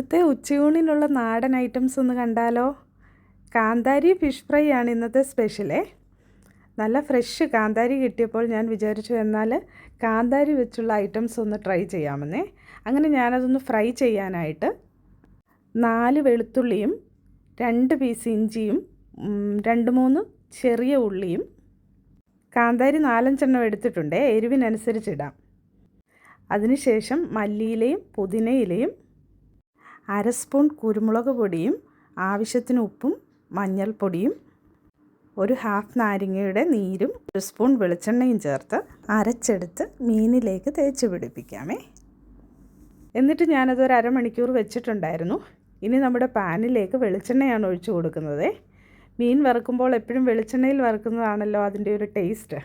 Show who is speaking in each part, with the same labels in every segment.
Speaker 1: ഇന്നത്തെ ഉച്ചയൂണിനുള്ള നാടൻ ഐറ്റംസ് ഒന്ന് കണ്ടാലോ? കാന്താരി ഫിഷ് ഫ്രൈ ആണ് ഇന്നത്തെ സ്പെഷ്യലേ. നല്ല ഫ്രഷ് കാന്താരി കിട്ടിയപ്പോൾ ഞാൻ വിചാരിച്ചു എന്നാൽ കാന്താരി വെച്ചുള്ള ഐറ്റംസ് ഒന്ന് ട്രൈ ചെയ്യാമെന്നേ. അങ്ങനെ ഞാനതൊന്ന് ഫ്രൈ ചെയ്യാനായിട്ട് നാല് വെളുത്തുള്ളിയും രണ്ട് പീസ് ഇഞ്ചിയും രണ്ട് മൂന്ന് ചെറിയ ഉള്ളിയും കാന്താരി നാലഞ്ചെണ്ണം എടുത്തിട്ടുണ്ടേ എരിവിനനുസരിച്ചിടാം അതിനുശേഷം മല്ലിയിലയും പുതിനയിലയും അര സ്പൂൺ കുരുമുളക് പൊടിയും ആവശ്യത്തിന് ഉപ്പും മഞ്ഞൾപ്പൊടിയും ഒരു ഹാഫ് നാരങ്ങയുടെ നീരും ഒരു സ്പൂൺ വെളിച്ചെണ്ണയും ചേർത്ത് അരച്ചെടുത്ത് മീനിലേക്ക് തേച്ച് പിടിപ്പിക്കാമേ. എന്നിട്ട് ഞാനതൊരു അരമണിക്കൂർ വെച്ചിട്ടുണ്ടായിരുന്നു. ഇനി നമ്മുടെ പാനിലേക്ക് വെളിച്ചെണ്ണയാണ് ഒഴിച്ചു കൊടുക്കുന്നത്. മീൻ വറുക്കുമ്പോൾ എപ്പോഴും വെളിച്ചെണ്ണയിൽ വറുക്കുന്നതാണല്ലോ അതിന്റെ ഒരു ടേസ്റ്റ്.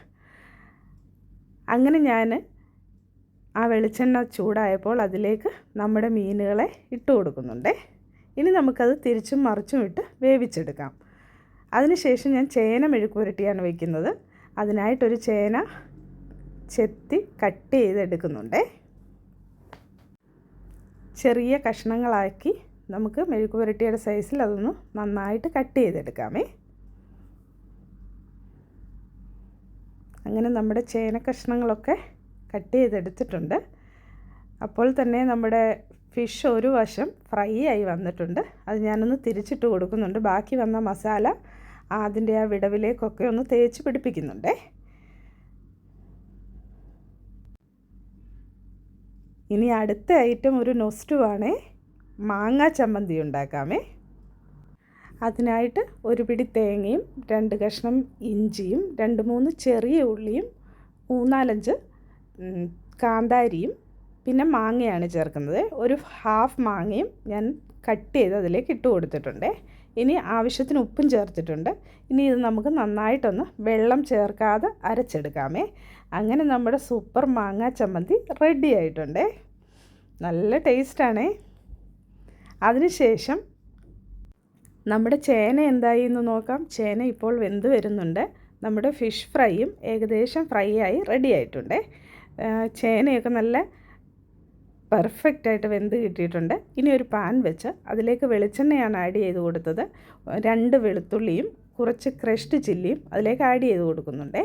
Speaker 1: അങ്ങനെ ഞാൻ ആ വെളിച്ചെണ്ണ ചൂടായപ്പോൾ അതിലേക്ക് നമ്മുടെ മീനുകളെ ഇട്ട് കൊടുക്കുന്നുണ്ട്. ഇനി നമുക്കത് തിരിച്ചും മറിച്ചും ഇട്ട് വേവിച്ചെടുക്കാം. അതിനുശേഷം ഞാൻ ചേന മെഴുക്കുപുരട്ടിയാണ് വയ്ക്കുന്നത് അതിനായിട്ടൊരു ചേന ചെത്തി കട്ട് ചെയ്തെടുക്കുന്നുണ്ട്. ചെറിയ കഷ്ണങ്ങളാക്കി നമുക്ക് മെഴുക്കുപുരട്ടിയുടെ സൈസിൽ അതൊന്ന് നന്നായിട്ട് കട്ട് ചെയ്തെടുക്കാമേ. അങ്ങനെ നമ്മുടെ ചേന കഷ്ണങ്ങളൊക്കെ കട്ട് ചെയ്തെടുത്തിട്ടുണ്ട് അപ്പോൾ തന്നെ നമ്മുടെ ഫിഷ് ഒരു വശം ഫ്രൈ ആയി വന്നിട്ടുണ്ട്. അത് ഞാനൊന്ന് തിരിച്ചിട്ട് കൊടുക്കുന്നുണ്ട്. ബാക്കി വന്ന മസാല അതിന്റെ ആ വിടവിലേക്കൊക്കെ ഒന്ന് തേച്ച് പിടിപ്പിക്കുന്നുണ്ടേ. ഇനി അടുത്ത ഐറ്റം ഒരു നൊസ്റ്റുവാണേ. മാങ്ങ ചമ്മന്തി ഉണ്ടാക്കാമേ. അതിനായിട്ട് ഒരു പിടി തേങ്ങയും രണ്ട് കഷ്ണം ഇഞ്ചിയും രണ്ട് മൂന്ന് ചെറിയ ഉള്ളിയും മൂന്നാലഞ്ച് കാന്താരിയും പിന്നെ മാങ്ങയാണ് ചേർക്കുന്നത്. ഒരു ഹാഫ് മാങ്ങയും ഞാൻ കട്ട് ചെയ്ത് അതിലേക്ക് ഇട്ട് കൊടുത്തിട്ടുണ്ട്. ഇനി ആവശ്യത്തിന് ഉപ്പും ചേർത്തിട്ടുണ്ട്. ഇനി ഇത് നമുക്ക് നന്നായിട്ടൊന്ന് വെള്ളം ചേർക്കാതെ അരച്ചെടുക്കാമേ. അങ്ങനെ നമ്മുടെ സൂപ്പർ മാങ്ങ ചമ്മന്തി റെഡി ആയിട്ടുണ്ട്. നല്ല ടേസ്റ്റാണേ അതിനുശേഷം നമ്മുടെ ചേന എന്തായി എന്ന് നോക്കാം. ചേന ഇപ്പോൾ വെന്ത് വരുന്നുണ്ട്. നമ്മുടെ ഫിഷ് ഫ്രൈയും ഏകദേശം ഫ്രൈ ആയി റെഡി ആയിട്ടുണ്ട്. ചേനയൊക്കെ നല്ല പെർഫെക്റ്റായിട്ട് വെന്ത് കിട്ടിയിട്ടുണ്ട്. ഇനി ഒരു പാൻ വെച്ച് അതിലേക്ക് വെളിച്ചെണ്ണയാണ് ആഡ് ചെയ്ത് കൊടുത്തത്. രണ്ട് വെളുത്തുള്ളിയും കുറച്ച് ക്രഷ്ഡ് ചില്ലിയും അതിലേക്ക് ആഡ് ചെയ്ത് കൊടുക്കുന്നുണ്ട്.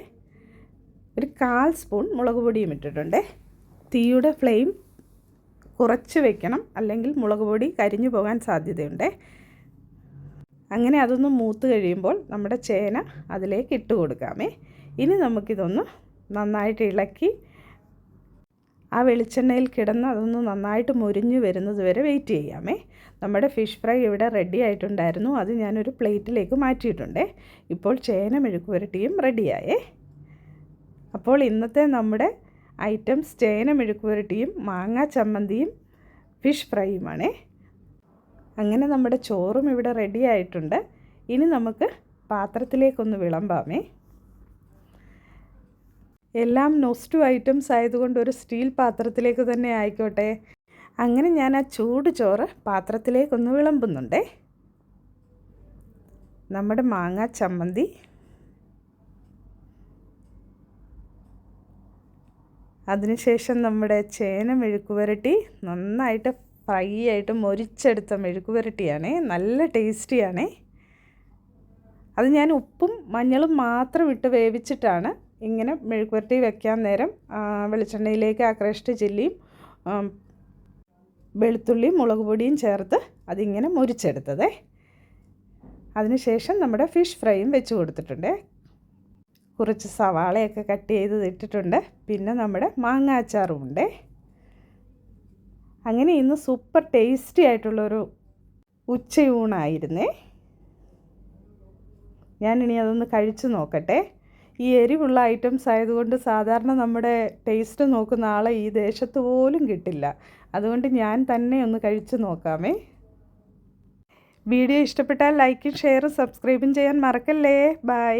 Speaker 1: ഒരു കാൽ സ്പൂൺ മുളക് പൊടിയും ഇട്ടിട്ടുണ്ട്. തീയുടെ ഫ്ലെയിം കുറച്ച് വെക്കണം അല്ലെങ്കിൽ മുളക് പൊടി കരിഞ്ഞു പോകാൻ സാധ്യതയുണ്ട്. അങ്ങനെ അതൊന്ന് മൂത്ത് കഴിയുമ്പോൾ നമ്മുടെ ചേന അതിലേക്ക് ഇട്ട് കൊടുക്കാമേ. ഇനി നമുക്കിതൊന്ന് നന്നായിട്ട് ഇളക്കി ആ വെളിച്ചെണ്ണയിൽ കിടന്ന് അതൊന്ന് നന്നായിട്ട് മുരിഞ്ഞ് വരുന്നത് വരെ വെയിറ്റ് ചെയ്യാമേ. നമ്മുടെ ഫിഷ് ഫ്രൈ ഇവിടെ റെഡി ആയിട്ടുണ്ടായിരുന്നു. അത് ഞാനൊരു പ്ലേറ്റിലേക്ക് മാറ്റിയിട്ടുണ്ട്. ഇപ്പോൾ ചേന മെഴുക്ക് പുരട്ടിയും റെഡിയായേ അപ്പോൾ ഇന്നത്തെ നമ്മുടെ ഐറ്റംസ് ചേന മെഴുക്ക് പുരട്ടിയും മാങ്ങ ചമ്മന്തിയും ഫിഷ് ഫ്രൈയുമാണേ അങ്ങനെ നമ്മുടെ ചോറും ഇവിടെ റെഡി ആയിട്ടുണ്ട്. ഇനി നമുക്ക് പാത്രത്തിലേക്കൊന്ന് വിളമ്പാമേ. എല്ലാം നോസ്റ്റു ഐറ്റംസ് ആയതുകൊണ്ട് ഒരു സ്റ്റീൽ പാത്രത്തിലേക്ക് തന്നെ ആയിക്കോട്ടെ. അങ്ങനെ ഞാൻ ആ ചൂട് ചോറ് പാത്രത്തിലേക്കൊന്ന് വിളമ്പുന്നുണ്ടേ. നമ്മുടെ മാങ്ങാ ചമ്മന്തി. അതിനുശേഷം നമ്മുടെ ചേന മെഴുക്ക് പുരട്ടി നന്നായിട്ട് ഫ്രൈ ആയിട്ട് മൊരിച്ചെടുത്ത മെഴുക്ക് പുരട്ടിയാണേ നല്ല ടേസ്റ്റിയാണേ. അത് ഞാൻ ഉപ്പും മഞ്ഞളും മാത്രം ഇട്ട് വേവിച്ചിട്ടാണ് ഇങ്ങനെ മെഴുക്ക് പുരട്ടി വെക്കാൻ നേരം വെളിച്ചെണ്ണയിലേക്ക് ആ ക്രഷ്ഡ് ചില്ലിയും വെളുത്തുള്ളിയും മുളക് പൊടിയും ചേർത്ത് അതിങ്ങനെ മുരിച്ചെടുത്തതേ. അതിനുശേഷം നമ്മുടെ ഫിഷ് ഫ്രൈയും വെച്ച് കൊടുത്തിട്ടുണ്ട്. കുറച്ച് സവാളയൊക്കെ കട്ട് ചെയ്ത് ഇട്ടിട്ടുണ്ട്. പിന്നെ നമ്മുടെ മാങ്ങ അച്ചാറും ഉണ്ട് അങ്ങനെ ഇന്ന് സൂപ്പർ ടേസ്റ്റി ആയിട്ടുള്ളൊരു ഉച്ചയൂണായിരുന്നേ. ഞാനിനി അതൊന്ന് കഴിച്ചു നോക്കട്ടെ. ഈ എരിവുള്ള ഐറ്റംസ് ആയതുകൊണ്ട് സാധാരണ നമ്മുടെ ടേസ്റ്റ് നോക്കുന്ന ആളെ ഈ ദേശത്ത് പോലും കിട്ടില്ല. അതുകൊണ്ട് ഞാൻ തന്നെ ഒന്ന് കഴിച്ചു നോക്കാമേ. വീഡിയോ ഇഷ്ടപ്പെട്ടാൽ ലൈക്കും ഷെയറും സബ്സ്ക്രൈബും ചെയ്യാൻ മറക്കല്ലേ? ബൈ.